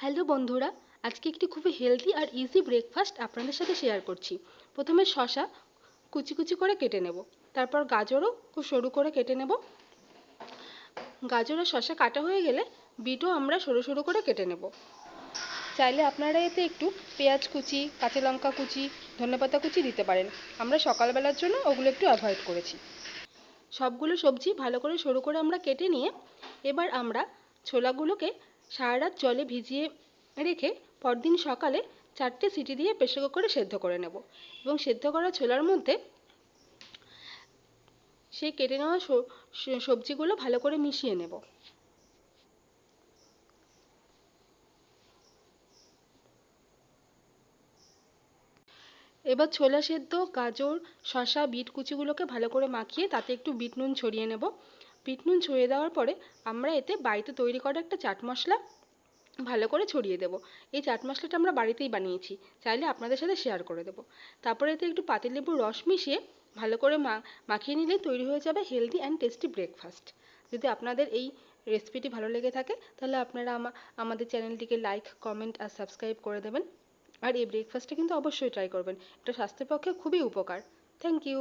Hello বন্ধুরা, আজকে একটি খুবই হেলদি আর ইজি ব্রেকফাস্ট আপনাদের সাথে শেয়ার করছি। প্রথমে শশা কুচি কুচি করে কেটে নেব, তারপর গাজরও খুব সরু করে কেটে নেব। গাজর আর শশা কাটা হয়ে গেলে বিটও আমরা সরু সরু করে কেটে নেব। চাইলে আপনারা এতে একটু পেঁয়াজ কুচি, কাঁচা লঙ্কা কুচি, ধনেপাতা কুচি দিতে পারেন। আমরা সকালবেলার জন্য ওগুলো একটু অ্যাভয়েড করেছি। সবগুলো সবজি ভালো করে সরু করে আমরা কেটে নিয়ে এবার আমরা ছোলাগুলোকে সারা রাত জলে ভিজিয়ে রেখে পরদিন সকালে চারটে সিটি দিয়ে প্রেসার কুকারে সেদ্ধ করে নেব এবং সেদ্ধ করা ছোলার মধ্যে সেই কেটে নেওয়া সবজিগুলো ভালো করে মিশিয়ে নেব। এবার ছোলা সেদ্ধ, গাজর, শসা, বিট কুচিগুলোকে ভালো করে মাখিয়ে তাতে একটু বিট নুন ছড়িয়ে নেব। বিট নুন ছড়িয়ে দেওয়ার পরে আমরা এতে বাড়িতে তৈরি করা একটা চাট মশলা ভালো করে ছড়িয়ে দেবো। এই চাট মশলাটা আমরা বাড়িতেই বানিয়েছি, চাইলে আপনাদের সাথে শেয়ার করে দেবো। তারপরে এতে একটু পাতিলেবুর রস মিশিয়ে ভালো করে মা, মাখিয়ে নিলেই তৈরি হয়ে যাবে হেলদি অ্যান্ড টেস্টি ব্রেকফাস্ট যদি আপনাদের এই রেসিপিটি ভালো লেগে থাকে, তাহলে আপনারা আমাদের চ্যানেলটিকে লাইক কমেন্ট আর সাবস্ক্রাইব করে দেবেন। আর এই ব্রেকফাস্টটা কিন্তু অবশ্যই ট্রাই করবেন, এটা স্বাস্থ্যের পক্ষে খুবই উপকার। Thank you